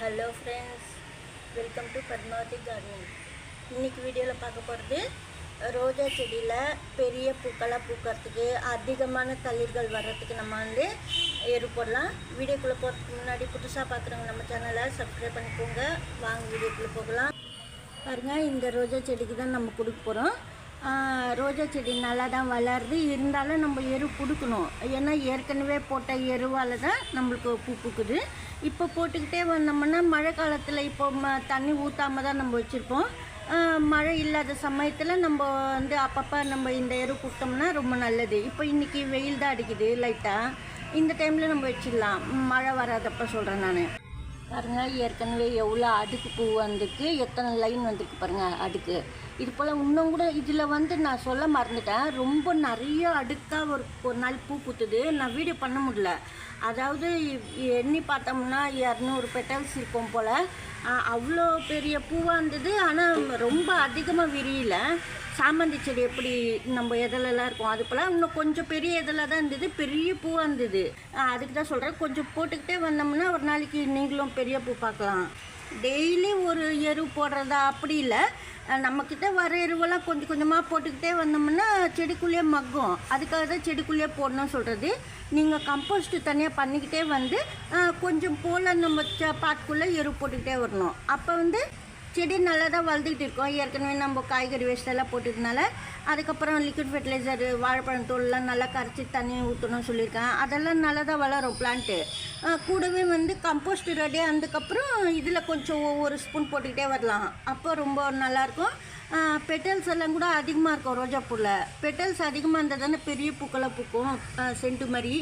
Hello friends welcome to Padmavathi gardening இன்னைக்கு வீடியோவில் பார்க்க போகிறது ரோஜா செடியில் பெரிய பூக்களாக பூக்கிறதுக்கு அதிகமான தளிர்கள் வர்றதுக்கு நம்ம வந்து எரு போடலாம். வீடியோக்குள்ளே போகிறதுக்கு முன்னாடி புதுசாக பார்க்குறவங்க நம்ம சேனலை சப்ஸ்கிரைப் பண்ணிக்கோங்க. வாங்க வீடியோக்குள்ளே போகலாம். பாருங்கள் இந்த ரோஜா செடிக்கு தான் நம்ம கொடுக்க போகிறோம் ரோஜா செடி நல்லா தான் வளருது. இருந்தாலும் நம்ம எரு கொடுக்கணும். ஏன்னா ஏற்கனவே போட்ட எருவால் தான் நம்மளுக்கு பூ பூக்குது. இப்போ போட்டுக்கிட்டே வந்தோம்னா மழை காலத்தில் இப்போ ம தண்ணி ஊற்றாம தான் நம்ம வச்சுருப்போம். மழை இல்லாத சமயத்தில் நம்ம வந்து அப்பப்போ நம்ம இந்த எரு கொடுத்தோம்னா ரொம்ப நல்லது. இப்போ இன்றைக்கி வெயில் தான் அடிக்குது லைட்டாக இந்த டைமில் நம்ம வச்சிடலாம். மழை வராதப்போ சொல்கிறேன் நான். பாருங்க ஏற்கனவே எவ்வளோ அடுக்கு பூ வந்திருக்கு எத்தனை லைன் வந்திருக்கு பாருங்க அடுக்கு. இது போல் இன்னும் கூட இதில் வந்து நான் சொல்ல மறந்துட்டேன். ரொம்ப நிறைய அடுக்காக ஒரு ஒரு நாள் பூ பூத்துது. நான் வீடியோ பண்ண முடியல. அதாவது எண்ணி பார்த்தோம்னா இரநூறு பெட்டல்ஸ் இருக்கும் போல். அவ்வளோ பெரிய பூவாக இருந்தது. ஆனால் ரொம்ப அதிகமாக விரியல. சாமந்தி செடி எப்படி நம்ம இதழெல்லாம் இருக்கும் அது போல் இன்னும் கொஞ்சம் பெரிய இதழாக தான் இருந்தது பெரிய பூவாக இருந்தது. அதுக்கு தான் சொல்கிறேன் கொஞ்சம் போட்டுக்கிட்டே வந்தோம்னா ஒரு நாளைக்கு நீங்களும் பெரிய பூ பார்க்கலாம். டெய்லி ஒரு எரு போடுறதா அப்படி இல்லை. நம்மக்கிட்ட வர எருவெல்லாம் கொஞ்சம் கொஞ்சமாக போட்டுக்கிட்டே வந்தோம்னா செடிக்குள்ளேயே மக்கும். அதுக்காக தான் செடிக்குள்ளேயே போடணும்னு சொல்கிறது நீங்கள் கம்போஸ்ட் தனியாக பண்ணிக்கிட்டே வந்து கொஞ்சம் போல் நம்ம பாட்டுக்குள்ளே எரு போட்டுக்கிட்டே வரணும். அப்போ வந்து செடி நல்லா தான் வளர்ந்துக்கிட்டு இருக்கோம். ஏற்கனவே நம்ம காய்கறி வேஸ்ட் போட்டதுனால அதுக்கப்புறம் லிக்விட் ஃபெர்டிலைசர் வாழைப்பழம் தோல்லாம் நல்லா கரைச்சி தண்ணி ஊற்றணும்னு சொல்லியிருக்கேன் அதெல்லாம் நல்லா தான் வளரும் பிளான்ட்டு கூடவே வந்து கம்போஸ்ட் ரெடி அதுக்கப்புறம் இதில் கொஞ்சம் ஒவ்வொரு ஸ்பூன் போட்டுக்கிட்டே வரலாம். அப்போ ரொம்ப நல்லாயிருக்கும். பெட்டல்ஸ் எல்லாம் கூட அதிகமாக இருக்கும் ரோஜா பூவில் பெட்டல்ஸ் அதிகமாக இருந்தால் தானே பெரிய பூக்களாக பூக்கும். சென்ட்டு மாதிரி.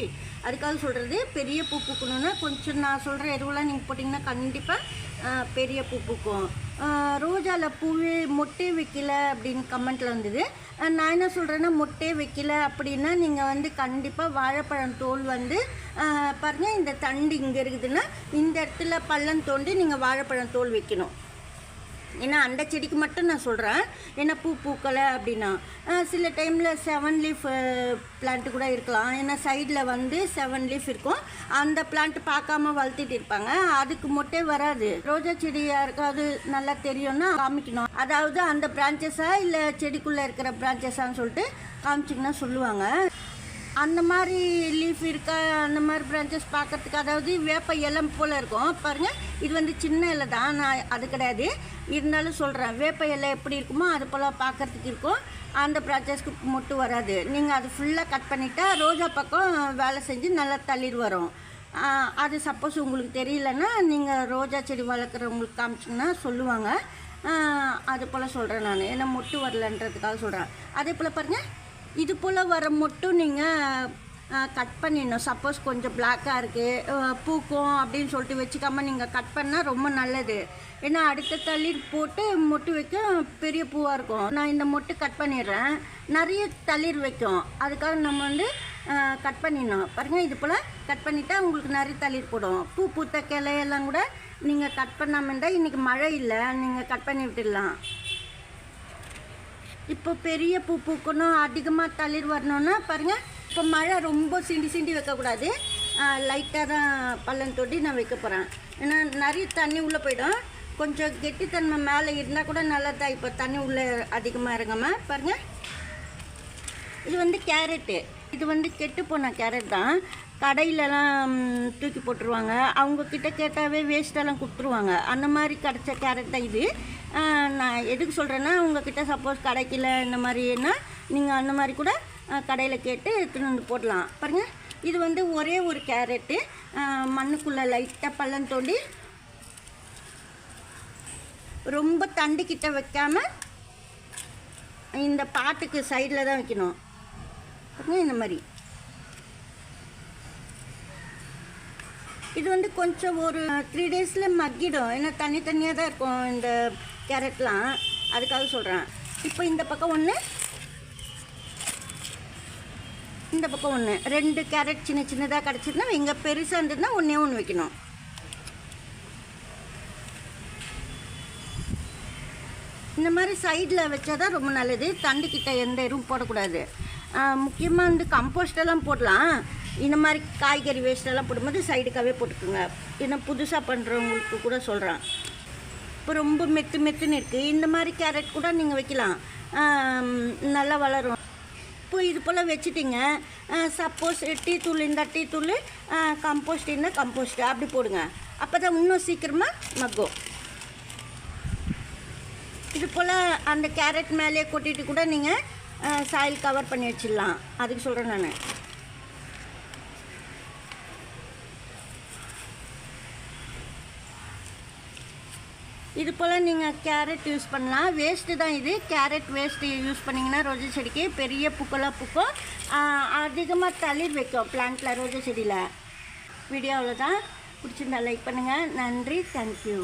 அதுக்காக சொல்கிறது பெரிய பூ பூக்கணுன்னா கொஞ்சம் நான் சொல்கிற எருவெல்லாம் நீங்கள் போட்டிங்கன்னா கண்டிப்பாக பெரிய பூ பூக்கும். ரோஜாவில் பூவே மொட்டே வைக்கல அப்படின்னு கமெண்ட்டில் வந்தது. நான் என்ன சொல்கிறேன்னா மொட்டே வைக்கல அப்படின்னா நீங்கள் வந்து கண்டிப்பாக வாழைப்பழம் தோல் வந்து பாருங்கள் இந்த தண்டு இங்கே இருக்குதுன்னா இந்த இடத்துல பள்ளம் தோண்டி நீங்கள் வாழைப்பழம் தோல் வைக்கணும். ஏன்னா அந்த செடிக்கு மட்டும் நான் சொல்கிறேன் ஏன்னா பூ பூக்கலை அப்படின்னா சில டைமில் செவன் லீஃப் பிளான்ட்டு கூட இருக்கலாம். ஏன்னா சைடில் வந்து செவன் லீஃப் இருக்கும். அந்த பிளான்ட் பார்க்காம வளர்த்திட்டு இருப்பாங்க. அதுக்கு மொட்டே வராது. ரோஜா செடி யாருக்காவது நல்லா தெரியும்னா காமிக்கணும். அதாவது அந்த பிரான்ச்சஸாக இல்லை செடிக்குள்ளே இருக்கிற பிரான்ச்சஸான்னு சொல்லிட்டு காமிச்சிங்கன்னா சொல்லுவாங்க. அந்த மாதிரி லீஃப் இருக்கா அந்த மாதிரி பிரான்ச்சஸ் பார்க்கறதுக்கு அதாவது வேப்ப இலம் போல் இருக்கும். பாருங்கள் இது வந்து சின்ன இலை தான் நான் அது கிடையாது. இருந்தாலும் சொல்கிறேன் வேப்ப இலை எப்படி இருக்குமோ அது போல் பார்க்கறதுக்கு இருக்கும். அந்த பிரான்ச்சஸ்க்கு மொட்டு வராது. நீங்கள் அது ஃபுல்லாக கட் பண்ணிட்டா ரோஜா பக்கம் வேலை செஞ்சு நல்லா தளிர் வரும். அது சப்போஸ் உங்களுக்கு தெரியலன்னா நீங்கள் ரோஜா செடி வளர்க்குறவங்களுக்கு காமிச்சிங்கன்னா சொல்லுவாங்க. அது போல் சொல்கிறேன் நான். ஏன்னா மொட்டு வரலன்றதுக்காக சொல்கிறேன் அதே போல் பாருங்கள் இது போல் வர மட்டும் நீங்கள் கட் பண்ணிடணும். சப்போஸ் கொஞ்சம் பிளாக்காக இருக்குது பூக்கும் அப்படின்னு சொல்லிட்டு வச்சுக்காமல் நீங்கள் கட் பண்ணால் ரொம்ப நல்லது. ஏன்னா அடுத்த தள்ளி போட்டு மொட்டு வைக்கும் பெரிய பூவாக இருக்கும். நான் இந்த மொட்டு கட் பண்ணிடுறேன். நிறைய தளிர் வைக்கும். அதுக்காக நம்ம வந்து கட் பண்ணிடணும். பாருங்கள் இது போல் கட் பண்ணிட்டா உங்களுக்கு நிறைய தளிர் போடும். பூ பூத்த கிளையெல்லாம் கூட நீங்கள் கட் பண்ணாமல் இருந்தால் இன்றைக்கி மழை இல்லை. நீங்கள் கட் பண்ணி விட்டுடலாம். இப்போ பெரிய பூ பூக்கணும் அதிகமாக தளிர் வரணும்னா பாருங்கள் இப்போ மழை ரொம்ப சிண்டி சிண்டி வைக்கக்கூடாது. லைட்டாக தான் பள்ளம் தொட்டி நான் வைக்க போகிறேன் ஏன்னா நிறைய தண்ணி உள்ளே போயிடும். கொஞ்சம் கெட்டித்தன்மை மேலே இருந்தால் கூட நல்லதான் இப்போ தண்ணி உள்ளே அதிகமாக இறங்காமல் பாருங்கள் இது வந்து கேரட்டு. இது வந்து கெட்டு போன கேரட் தான். கடையிலலாம் தூக்கி போட்டுருவாங்க. அவங்கக்கிட்ட கேட்டாவே வேஸ்ட்டெல்லாம் கொடுத்துருவாங்க. அந்த மாதிரி கிடச்ச கேரட் தான் இது. நான் எதுக்கு சொல்கிறேன்னா உங்ககிட்ட சப்போஸ் கிடைக்கல இந்த மாதிரின்னா நீங்கள் அந்த மாதிரி கூட கடையில் கேட்டு எடுத்துன்னு வந்து போடலாம். பாருங்கள் இது வந்து ஒரே ஒரு கேரட்டு மண்ணுக்குள்ளே லைட்டாக பள்ளம் தோண்டி ரொம்ப தண்டுக்கிட்ட வைக்காம இந்த பாட்டுக்கு சைடில் தான் வைக்கணும். இந்த மாதிரி. இது வந்து கொஞ்சம் ஒரு த்ரீ டேஸில் மக்கிடும். ஏன்னா தனித்தனியாக தான் இருக்கும் இந்த கேரட்லாம். அதுக்காக சொல்கிறேன் இப்போ இந்த பக்கம் ஒன்று இந்த பக்கம் ஒன்று ரெண்டு கேரட் சின்ன சின்னதாக கிடச்சிருந்தா இங்கே பெருசாக இருந்ததுன்னா ஒன்றே ஒன்று வைக்கணும். இந்த மாதிரி சைடில் வச்சா தான் ரொம்ப நல்லது. தண்டுக்கிட்ட எந்த எருவும் போடக்கூடாது. முக்கியமாக வந்து கம்போஸ்டெல்லாம் போடலாம். இந்த மாதிரி காய்கறி வேஸ்ட்டெல்லாம் போடும்போது சைடுக்காகவே போட்டுக்கோங்க. ஏன்னா புதுசாக பண்ணுறவங்களுக்கு கூட சொல்கிறேன் இப்போ ரொம்ப மெத்து மெத்துன்னு இருக்குது இந்த மாதிரி கேரட் கூட நீங்கள் வைக்கலாம். நல்லா வளரும். இப்போ இது போல் வச்சுட்டிங்க. சப்போஸ் டீ தூள் இந்த டீ தூள் கம்போஸ்ட் இருந்தால் கம்போஸ்ட் அப்படி போடுங்க. அப்போ தான் இன்னும் சீக்கிரமாக மக்கும். இது போல் அந்த கேரட் மேலே கொட்டிட்டு கூட நீங்கள் சாயில் கவர் பண்ணி வச்சிடலாம். அதுக்கு சொல்கிறேன் நான். இது போல் நீங்கள் கேரட் யூஸ் பண்ணலாம். வேஸ்ட்டு தான் இது. கேரட் வேஸ்ட்டு யூஸ் பண்ணிங்கன்னா ரோஜா செடிக்கு பெரிய பூக்களாக பூக்கும். அதிகமாக தளிர் வைக்கும் பிளான்ட்டில் ரோஜா செடியில். வீடியோ அவ்வளோதான் பிடிச்சிருந்தா லைக் பண்ணுங்கள் நன்றி. தேங்க்யூ